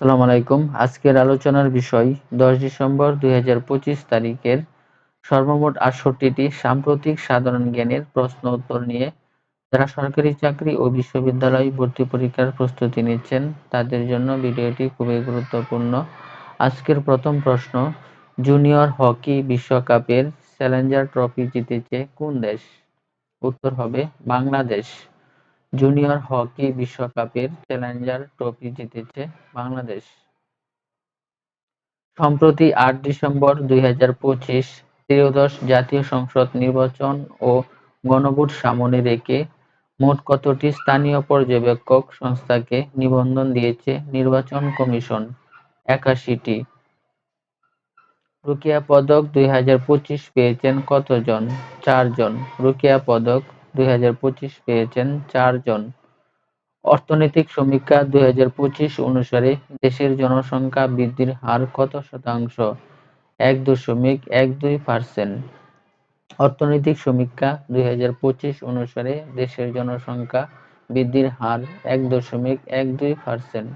আসসালামু আলাইকুম। আজকের আলোচনার বিষয়, দশ ডিসেম্বর দুই হাজার পঁচিশ তারিখের সর্বমোট আটষট্টিটি সাম্প্রতিক সাধারণ জ্ঞানের প্রশ্ন উত্তর নিয়ে যারা সরকারি চাকরি ও বিশ্ববিদ্যালয় ভর্তি পরীক্ষার প্রস্তুতি নিচ্ছেন, তাদের জন্য ভিডিওটি খুবই গুরুত্বপূর্ণ। আজকের প্রথম প্রশ্ন, জুনিয়র হকি বিশ্বকাপের চ্যালেঞ্জার ট্রফি জিতেছে কোন দেশ? উত্তর হবে বাংলাদেশ। জুনিয়র হকি বিশ্বকাপের চ্যালেঞ্জার ট্রফি জিতেছে বাংলাদেশ। সম্প্রতি আট ডিসেম্বর দুই ত্রয়োদশ জাতীয় সংসদ নির্বাচন ও গণভোট সামনে রেখে মোট কতটি স্থানীয় পর্যবেক্ষক সংস্থাকে নিবন্ধন দিয়েছে নির্বাচন কমিশন? একাশিটি। রুকিয়া পদক দুই হাজার পঁচিশ পেয়েছেন কতজন? চারজন। রুকিয়া পদক দুই পেয়েছেন চারজন। অর্থনৈতিক সমীক্ষা দুই অনুসারে দেশের জনসংখ্যা বৃদ্ধির হার কত শতাংশ? এক দশমিক এক দুই পার্সেন্ট। অর্থনৈতিক সমীক্ষা দুই অনুসারে দেশের জনসংখ্যা বৃদ্ধির হার এক দশমিক এক দুই পার্সেন্ট।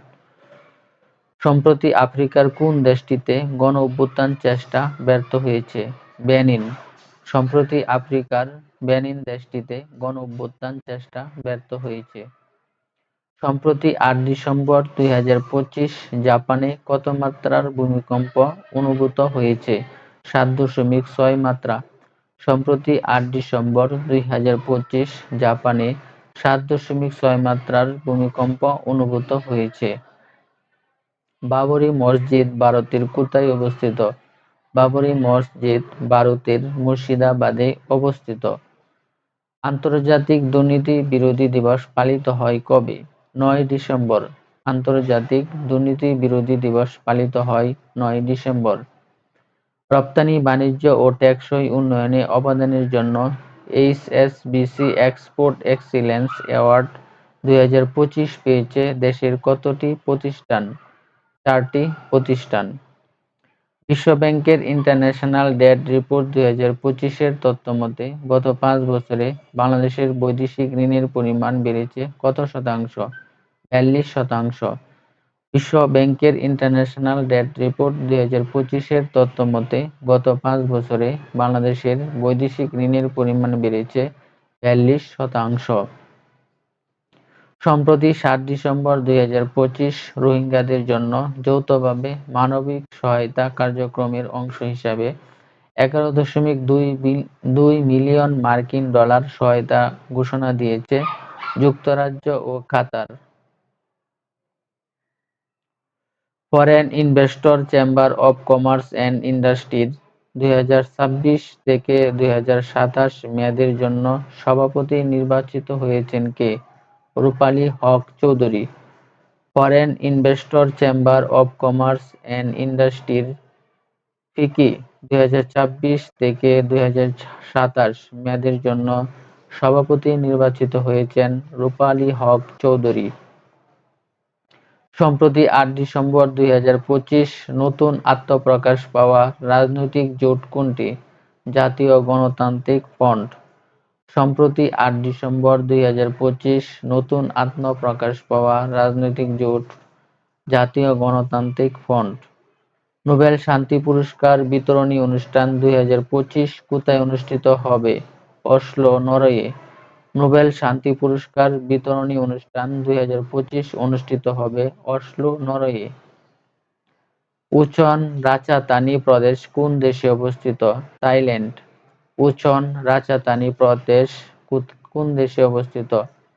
সম্প্রতি আফ্রিকার কোন দেশটিতে গণ অভ্যুত্থান চেষ্টা ব্যর্থ হয়েছে? বেনিন। সম্প্রতি আফ্রিকার বেনিন দেশটিতে গণ অভ্যুত্থান চেষ্টা ব্যর্থ হয়েছে। সম্প্রতি আট ডিসেম্বর দুই হাজার পঁচিশ জাপানে কত মাত্রার ভূমিকম্প অনুভূত হয়েছে? সাত দশমিক ছয় মাত্রা। সম্প্রতি আট ডিসেম্বর দুই হাজার পঁচিশ জাপানে সাত দশমিক ছয় মাত্রার ভূমিকম্প অনুভূত হয়েছে। বাবরি মসজিদ ভারতের কোথায় অবস্থিত? বাবরি মসজিদ ভারতের মুর্শিদাবাদে অবস্থিত। আন্তর্জাতিক দুর্নীতি বিরোধী দিবস পালিত হয় কবে? নয় ডিসেম্বর। আন্তর্জাতিক দুর্নীতি বিরোধী দিবস পালিত হয় নয় ডিসেম্বর। রপ্তানি, বাণিজ্য ও টেকসই উন্নয়নে অবদানের জন্য H S HSBC export excellence award দুই হাজার পঁচিশ পেয়েছে দেশের কতটি প্রতিষ্ঠান? চারটি প্রতিষ্ঠান। বিশ্ব ব্যাংকের ইন্টারন্যাশনাল ডেট রিপোর্ট দুই হাজার পঁচিশের তথ্যমতে গত পাঁচ বছরে বাংলাদেশের বৈদেশিক ঋণের পরিমাণ বেড়েছে কত শতাংশ? বিয়াল্লিশ শতাংশ। বিশ্ব ব্যাংকের ইন্টারন্যাশনাল ডেট রিপোর্ট দুই হাজার পঁচিশের তথ্যমতে গত পাঁচ বছরে বাংলাদেশের বৈদেশিক ঋণের পরিমাণ বেড়েছে বিয়াল্লিশ শতাংশ। সম্প্রতি সাত ডিসেম্বর দুই হাজার পঁচিশ রোহিঙ্গাদের জন্য যৌথভাবে মানবিক সহায়তা কার্যক্রমের অংশ হিসাবে এগারো দশমিক দুই দুই মিলিয়ন মার্কিন ডলার সহায়তা ঘোষণা দিয়েছে যুক্তরাজ্য ও Qatar. Foreign investor chamber of commerce and ইন্ডাস্ট্রির দুই থেকে দুই হাজার সাতাশ মেয়াদের জন্য সভাপতি নির্বাচিত হয়েছেন কে? Rupali Haque Chowdhury, foreign investor chamber of commerce and ইন্ডাস্ট্রির ফিকি, দুই থেকে দুই মেয়াদের জন্য সভাপতি নির্বাচিত হয়েছেন রূপালী হক চৌধুরী। সম্প্রতি আট ডিসেম্বর দুই হাজার পঁচিশ নতুন আত্মপ্রকাশ পাওয়া রাজনৈতিক জোট কোনটি? জাতীয় গণতান্ত্রিক ফ্রন্ট সম্প্রতি আট ডিসেম্বর দুই হাজার পঁচিশ নতুন আত্মপ্রকাশ পাওয়া রাজনৈতিক জোট জাতীয় গণতান্ত্রিক ফ্রন্ট। নোবেল শান্তি পুরস্কার বিতরণী অনুষ্ঠান দুই হাজার পঁচিশ কোথায় অনুষ্ঠিত হবে? Oslo, Norway. নোবেল শান্তি পুরস্কার বিতরণী অনুষ্ঠান দুই হাজার পঁচিশ অনুষ্ঠিত হবে অসলো, নরওয়ে। উচন রাচাতানি প্রদেশ কোন দেশে অবস্থিত? থাইল্যান্ড। উচন রাচাতানি প্রদেশ কোন দেশে অবস্থিত?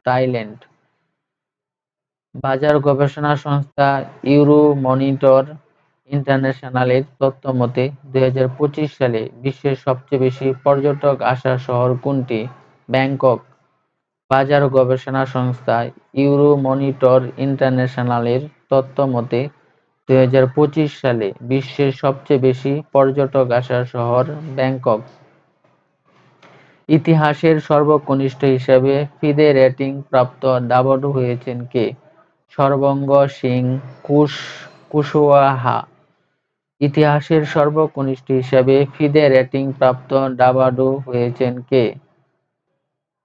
থাইল্যান্ড। বাজার গবেষণা সংস্থা ইউরো মনিটর ইন্টারন্যাশনালের তথ্যমতে দুই হাজার পঁচিশ সালে বিশ্বের সবচেয়ে বেশি পর্যটক আসা শহর কোনটি? ব্যাংকক। বাজার গবেষণা সংস্থা ইউরো মনিটর ইন্টারন্যাশনালের তথ্য মতে, দুই হাজার পঁচিশ সালে বিশ্বের সবচেয়ে বেশি পর্যটক আসা শহর ব্যাংকক। ইতিহাসের সর্বকনিষ্ঠ হিসেবে ফিদে রেটিং প্রাপ্ত দাবডু হয়েছেন কে? সর্বঙ্গ সিং কুশ, কুশওয়াহা। ইতিহাসের সর্বকনিষ্ঠ হিসেবে ফিদে রেটিং প্রাপ্ত ডাবাডু হয়েছেন কে?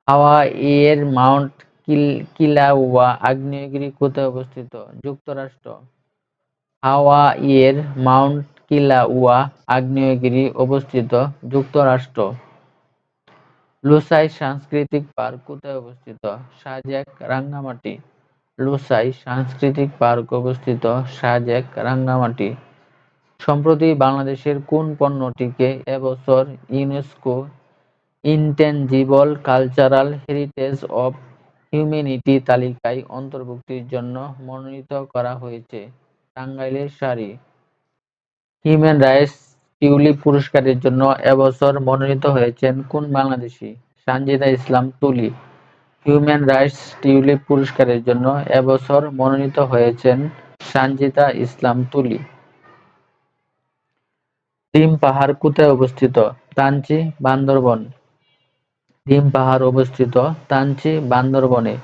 হাওয়াইয়ের মাউন্ট কিলাউয়া আগ্নেয়গিরি কোথায় অবস্থিত, যুক্তরাষ্ট্র। হাওয়াইয়ের মাউন্ট কিলাউয়া আগ্নেয়গিরি অবস্থিত, যুক্তরাষ্ট্র। লুসাই সাংস্কৃতিক পার্ক কোথায় অবস্থিত? সাজেক রাঙ্গামাটি। লুসাই সাংস্কৃতিক পার্ক অবস্থিত সাজেক রাঙ্গামাটি। সম্প্রতি বাংলাদেশের কোন পণ্যটিকে এবছর UNESCO intangible cultural heritage of humanity তালিকায় অন্তর্ভুক্তির জন্য মনোনীত করা হয়েছে। টাঙ্গাইলের শাড়ি। হিউম্যান রাইটস টিউলিপ পুরস্কারের জন্য এবছর মনোনীত হয়েছেন কোন বাংলাদেশি? সানজিদা ইসলাম, তুলি। হিউম্যান রাইটস টিউলিপ পুরস্কারের জন্য এবছর মনোনীত হয়েছেন সানজিদা ইসলাম, তুলি। ডিম পাহাড় কোথায় অবস্থিত? তানচি, বান্দরবন। ডিম পাহাড় অবস্থিত তানচি, বান্দরবনে।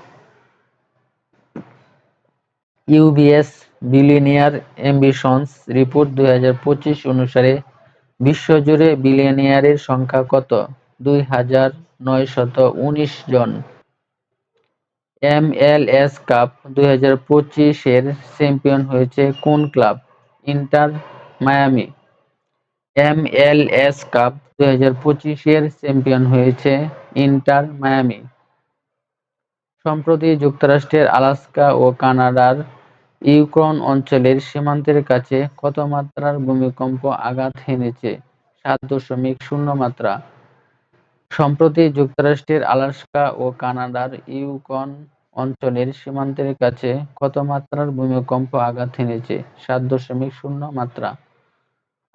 ইউবিএস বিলিনিয়ার অ্যাম্বিশনস রিপোর্ট দুই হাজার পঁচিশ অনুসারে বিশ্বজুড়ে বিলিয়নিয়ারের সংখ্যা কত? দুই হাজার নয়শত উনিশ জন। এমএলএস কাপ দুই হাজার পঁচিশের চ্যাম্পিয়ন হয়েছে কোন club? Inter Miami. MLS cup দুই হাজার পঁচিশের চ্যাম্পিয়ন হয়েছে ইন্টার মায়ামি। সম্প্রতি যুক্তরাষ্ট্রের আলাস্কা ও কানাডার ইউক্রেন অঞ্চলের সীমান্তের কাছে কত মাত্রার ভূমিকম্প আঘাত হেনেছে? সাত দশমিক শূন্য মাত্রা। সম্প্রতি যুক্তরাষ্ট্রের আলাস্কা ও কানাডার ইউক্রেন অঞ্চলের সীমান্তের কাছে কত মাত্রার ভূমিকম্প আঘাত হেনেছে? সাত দশমিক শূন্য মাত্রা।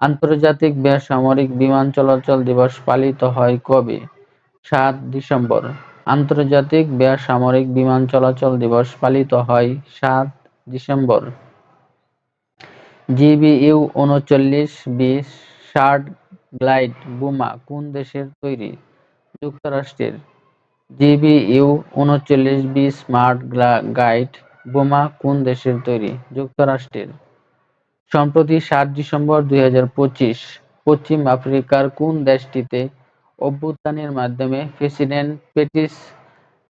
আন্তর্জাতিক বেসামরিক বিমান চলাচল দিবস পালিত হয় কবে? সাত ডিসেম্বর। আন্তর্জাতিক বেসামরিক বিমান চলাচল দিবস পালিত হয় সাত ডিসেম্বর। জিবিইউ উনচল্লিশ বি শার্ট গ্লাইড, বোমা কোন দেশের তৈরি? যুক্তরাষ্ট্রের। জিবিইউ উনচল্লিশ বি স্মার্ট গাইড, বোমা কোন দেশের তৈরি? যুক্তরাষ্ট্রের। সম্প্রতি সাত ডিসেম্বর দুই হাজার পঁচিশ, পশ্চিম আফ্রিকার কোন দেশটিতে অভ্যুত্থানের মাধ্যমে প্রেসিডেন্ট পেটিস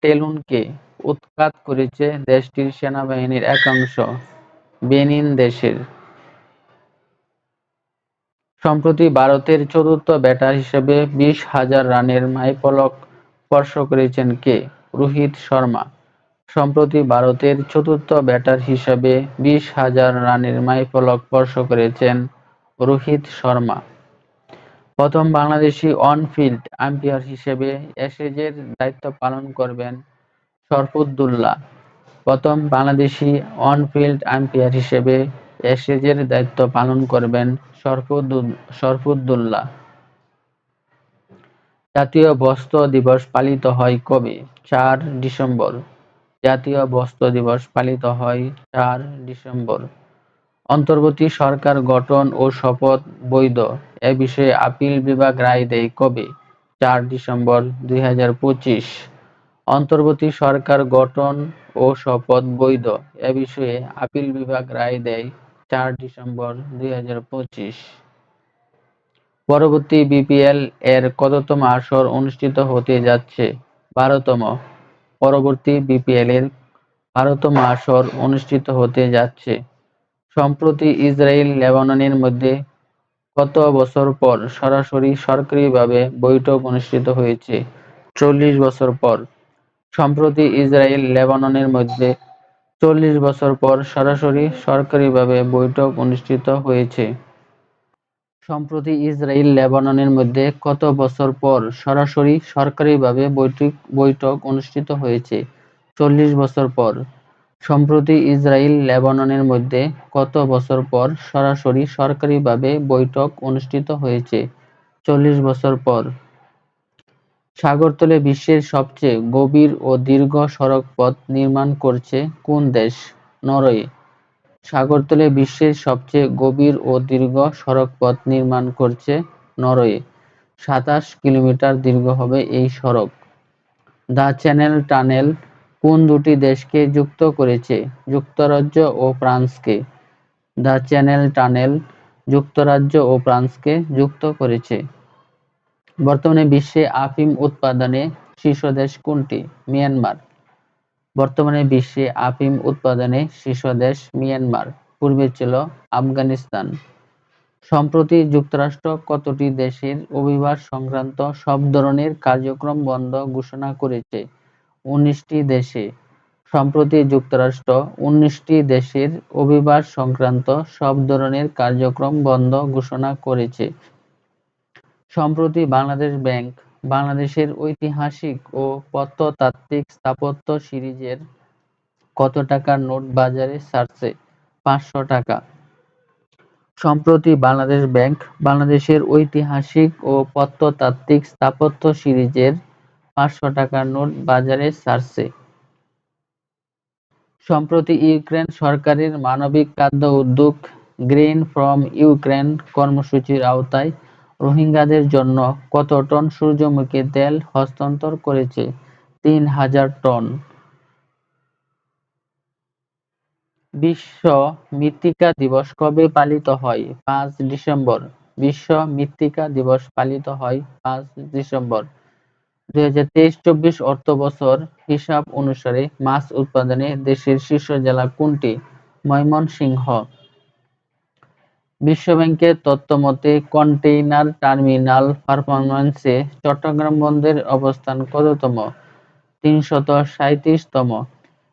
টেলুনকে উৎখাত করেছে দেশটির সেনাবাহিনীর একাংশ বেনিন দেশের। সম্প্রতি ভারতের চতুর্থ ব্যাটার হিসেবে বিশ হাজার রানের মাইলফলক স্পর্শ করেছেন কে? রোহিত শর্মা। সম্প্রতি ভারতের চতুর্থ ব্যাটার হিসেবে বিশ হাজার রানের মাইলফলক স্পর্শ করেছেন রোহিত শর্মা। প্রথম বাংলাদেশি অন-ফিল্ড আম্পায়ার হিসেবে অ্যাশেজের দায়িত্ব পালন করবেন শরফুদ্দুল্লাহ প্রথম বাংলাদেশি অন-ফিল্ড আম্পায়ার হিসেবে অ্যাশেজের দায়িত্ব পালন করবেন শরফুদ্দুল্লাহ জাতীয় বস্ত্র দিবস পালিত হয় কবে? চার ডিসেম্বর। জাতীয় বস্ত্র দিবস পালিত হয় চার ডিসেম্বর। অন্তর্বর্তী সরকার গঠন ও শপথ বৈধ। এ বিষয়ে আপিল বিভাগ রায় দেয় কবে? চার ডিসেম্বর দুই হাজার পঁচিশ। অন্তর্বর্তী সরকার গঠন ও শপথ বৈধ। এ বিষয়ে আপিল বিভাগ রায় দেয় চার ডিসেম্বর দুই হাজার পঁচিশ। পরবর্তী বিপিএল এর কততম আসর অনুষ্ঠিত হতে যাচ্ছে? বারোতম। পরবর্তী বিপিএল এর বারোতম আসর অনুষ্ঠিত হতে যাচ্ছে। সম্প্রতি ইসরায়েল লেবাননের মধ্যে কত বছর পর সরাসরি সরকারিভাবে বৈঠক অনুষ্ঠিত হয়েছে? চল্লিশ বছর পর। সম্প্রতি ইসরায়েল লেবাননের মধ্যে চল্লিশ বছর পর সরাসরি সরকারিভাবে বৈঠক অনুষ্ঠিত হয়েছে। সম্প্রতি ইসরায়েল লেবাননের মধ্যে কত বছর পর সরাসরি সরকারিভাবে বৈঠক বৈঠক অনুষ্ঠিত হয়েছে? চল্লিশ বছর পর। সম্প্রতি ইসরায়েল লেবাননের মধ্যে কত বছর পর সরাসরি সরকারিভাবে বৈঠক অনুষ্ঠিত হয়েছে? চল্লিশ বছর পর। সাগরতলে বিশ্বের সবচেয়ে গভীর ও দীর্ঘ সড়ক পথ নির্মাণ করছে কোন দেশ? নরওয়ে। সাগরতলে বিশ্বের সবচেয়ে গভীর ও দীর্ঘ সড়ক পথ নির্মাণ করছে নরওয়ে। সাতাশ কিলোমিটার দীর্ঘ হবে এই সড়ক। দ্য চ্যানেল টানেল কোন দুটি দেশকে যুক্ত করেছে? যুক্তরাজ্য ও ফ্রান্সকে। দ্য চ্যানেল টানেল যুক্তরাজ্য ও ফ্রান্সকে যুক্ত করেছে। বর্তমানে বিশ্বে আফিম উৎপাদনে শীর্ষ দেশ কোনটি? মিয়ানমার। বর্তমানে বিশ্বে আফিম উৎপাদনে শীর্ষ দেশ মিয়ানমার, পূর্বে ছিল আফগানিস্তান। সম্প্রতি যুক্তরাষ্ট্র কতটি দেশের অভিবাস সংক্রান্ত সব ধরনের কার্যক্রম বন্ধ ঘোষণা করেছে? উনিশটি দেশে। সম্প্রতি যুক্তরাষ্ট্র উনিশটি দেশের অভিবাস সংক্রান্ত সব ধরনের কার্যক্রম বন্ধ ঘোষণা করেছে। সম্প্রতি বাংলাদেশ ব্যাংক, বাংলাদেশের ঐতিহাসিক ও প্রত্নতাত্ত্বিক স্থাপত্য সিরিজের কত টাকার নোট বাজারে ছাড়ছে পাঁচশো টাকা। সম্প্রতি বাংলাদেশ ব্যাংক, বাংলাদেশের ঐতিহাসিক ও প্রত্নতাত্ত্বিক স্থাপত্য সিরিজের পাঁচশো টাকার নোট বাজারে ছাড়ছে সম্প্রতি ইউক্রেন সরকারের মানবিক খাদ্য উদ্যোগ গ্রেন ফ্রম ইউক্রেন কর্মসূচির আওতায় রোহিঙ্গাদের জন্য কত টন সূর্যমুখী তেল হস্তান্তর করেছে? তিন হাজার টন। বিশ্ব মৃত্তিকা দিবস কবে পালিত হয়? পাঁচ ডিসেম্বর। বিশ্ব মৃত্তিকা দিবস পালিত হয় পাঁচ ডিসেম্বর। দুই হাজার তেইশ চব্বিশ অর্থ বছর হিসাব অনুসারে মাছ উৎপাদনে দেশের শীর্ষ জেলা কোনটি? ময়মনসিংহ। বিশ্বব্যাংকের তথ্যমতে, কন্টেইনার টার্মিনাল পারফরম্যান্সে চট্টগ্রাম বন্দরের অবস্থান কততম? তিনশত সাঁইত্রিশতম।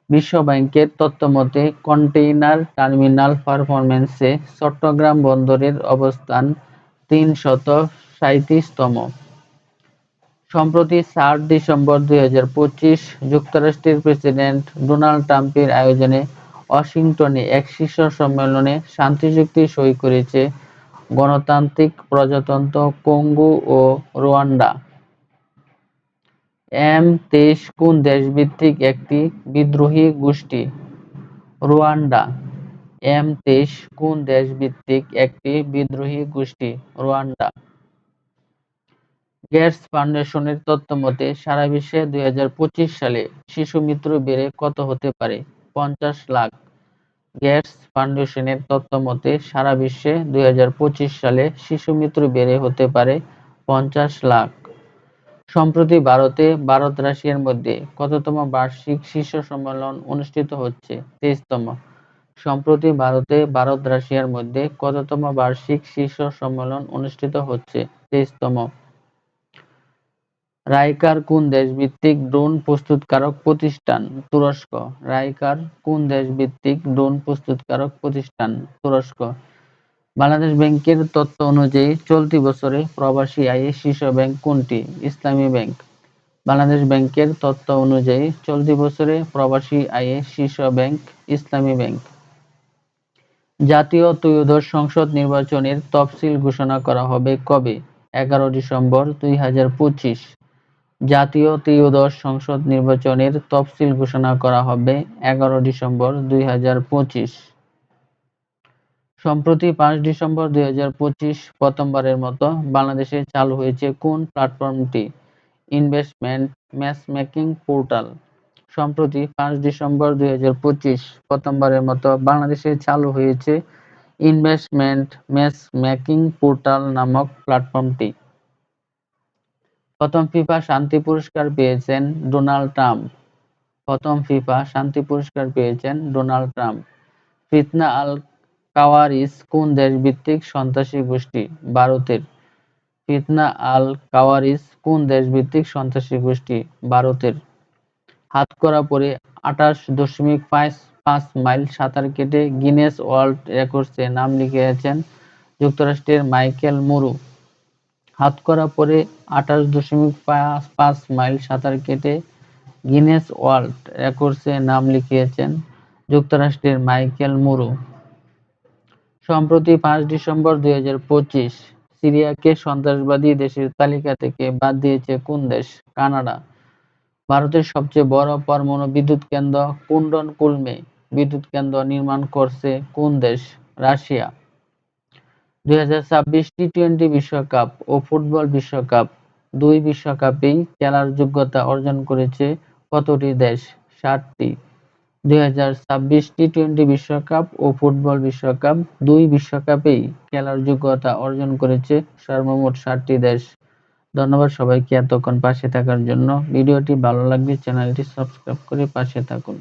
বিশ্বব্যাংকের তথ্যমতে, কন্টেইনার টার্মিনাল পারফরম্যান্সে চট্টগ্রাম বন্দরের অবস্থান তিনশত সাঁইত্রিশতম। সম্প্রতি চার ডিসেম্বর দুই হাজার পঁচিশ, যুক্তরাষ্ট্রের প্রেসিডেন্ট ডোনাল্ড ট্রাম্পের আয়োজনে ওয়াশিংটনে এক শীর্ষ সম্মেলনে শান্তি চুক্তি সই করেছে গণতান্ত্রিক প্রজাতন্ত্র কঙ্গো ও রোয়ান্ডা। এম তেইশ কোন দেশভিত্তিক একটি বিদ্রোহী গোষ্ঠী? রুয়ান্ডা। এম তেইশ কোন দেশভিত্তিক একটি বিদ্রোহী গোষ্ঠী? রুয়ান্ডা। গেটস ফাউন্ডেশনের তথ্যমতে, সারা বিশ্বে দুই হাজার পঁচিশ সালে শিশু মৃত্যু বেড়ে কত হতে পারে? পঞ্চাশ লাখ গেটস ফাউন্ডেশনের তথ্যমতে সারা বিশ্বে দুই সালে শিশু মৃত্যু বেড়ে হতে পারে পঞ্চাশ লাখ। সম্প্রতি ভারতে ভারত রাশিয়ার মধ্যে কততম বার্ষিক শীর্ষ সম্মেলন অনুষ্ঠিত হচ্ছে? তেইশতম। সম্প্রতি ভারতে ভারত রাশিয়ার মধ্যে কততম বার্ষিক শীর্ষ সম্মেলন অনুষ্ঠিত হচ্ছে? তেইশতম। রাইকার কোন দেশভিত্তিক ড্রোন প্রস্তুতকারক প্রতিষ্ঠান? তুরস্ক। রাইকার কোন দেশভিত্তিক ড্রোন প্রস্তুতকারক প্রতিষ্ঠান? তুরস্ক। বাংলাদেশ ব্যাংকের তথ্য অনুযায়ী চলতি বছরে প্রবাসী আয়ে শীর্ষ ব্যাংক কোনটি? ইসলামী ব্যাংক। বাংলাদেশ ব্যাংকের তথ্য অনুযায়ী চলতি বছরে প্রবাসী আয়ে শীর্ষ ব্যাংক ইসলামী ব্যাংক। জাতীয় ত্রয়োদশ সংসদ নির্বাচনের তফসিল ঘোষণা করা হবে কবে? এগারো ডিসেম্বর দুই হাজার পঁচিশ। জাতীয় ত্রয়োদশ সংসদ নির্বাচনের তফসিল ঘোষণা করা হবে এগারো ডিসেম্বর দুই হাজার পঁচিশ। সম্প্রতি পাঁচ ডিসেম্বর দুই হাজার পঁচিশ প্রথমবারের মতো বাংলাদেশে চালু হয়েছে কোন প্ল্যাটফর্মটি? Investment matchmaking portal. সম্প্রতি পাঁচ ডিসেম্বর দুই হাজার পঁচিশ প্রথমবারের মতো বাংলাদেশে চালু হয়েছে ইনভেস্টমেন্ট ম্যাচমেকিং পোর্টাল নামক প্ল্যাটফর্মটি। প্রথম ফিফা শান্তি পুরস্কার পেয়েছেন ডোনাল্ড ট্রাম্প। প্রথম ফিফা শান্তি পুরস্কার পেয়েছেন ডোনাল্ড ট্রাম্প। ফিতনা আল কাওয়ারিস কোন দেশভিত্তিক সন্ত্রাসী গোষ্ঠী? ভারতের। ফিতনা আল কাওয়ারিস কোন দেশভিত্তিক সন্ত্রাসী গোষ্ঠী? ভারতের। হাতকড়া পরে আঠাশ দশমিক পাঁচ পাঁচ মাইল সাঁতার কেটে গিনেস ওয়ার্ল্ড রেকর্ডসে নাম লিখিয়েছেন যুক্তরাষ্ট্রের মাইকেল মুরু। হাতকড়া পরে আঠাশ দশমিক পাঁচ পাঁচ মাইল সাঁতার কেটে গিনেস ওয়ার্ল্ড রেকর্ডসে নাম লিখিয়েছেন যুক্তরাষ্ট্রের মাইকেল মুরু। সম্প্রতি পাঁচ ডিসেম্বর দুই হাজার পঁচিশ সিরিয়াকে সন্ত্রাসবাদী দেশের তালিকা থেকে বাদ দিয়েছে কোন দেশ? কানাডা। ভারতের সবচেয়ে বড় পরমাণু বিদ্যুৎ কেন্দ্র কুন্ডন কুলমে বিদ্যুৎ কেন্দ্র নির্মাণ করছে কোন দেশ? রাশিয়া। দুই হাজার ছাব্বিশ টি টোয়েন্টি বিশ্বকাপ ও ফুটবল বিশ্বকাপ দুই বিশ্বকাপেই খেলার যোগ্যতা অর্জন করেছে কতটি দেশ? ষাটটি দুই হাজার ছাব্বিশ টি টোয়েন্টি বিশ্বকাপ ও ফুটবল বিশ্বকাপ দুই বিশ্বকাপেই খেলার যোগ্যতা অর্জন করেছে সর্বমোট ষাটটি দেশ। ধন্যবাদ সবাইকে এতক্ষণ পাশে থাকার জন্য। ভিডিওটি ভালো লাগলে চ্যানেলটি সাবস্ক্রাইব করে পাশে থাকুন।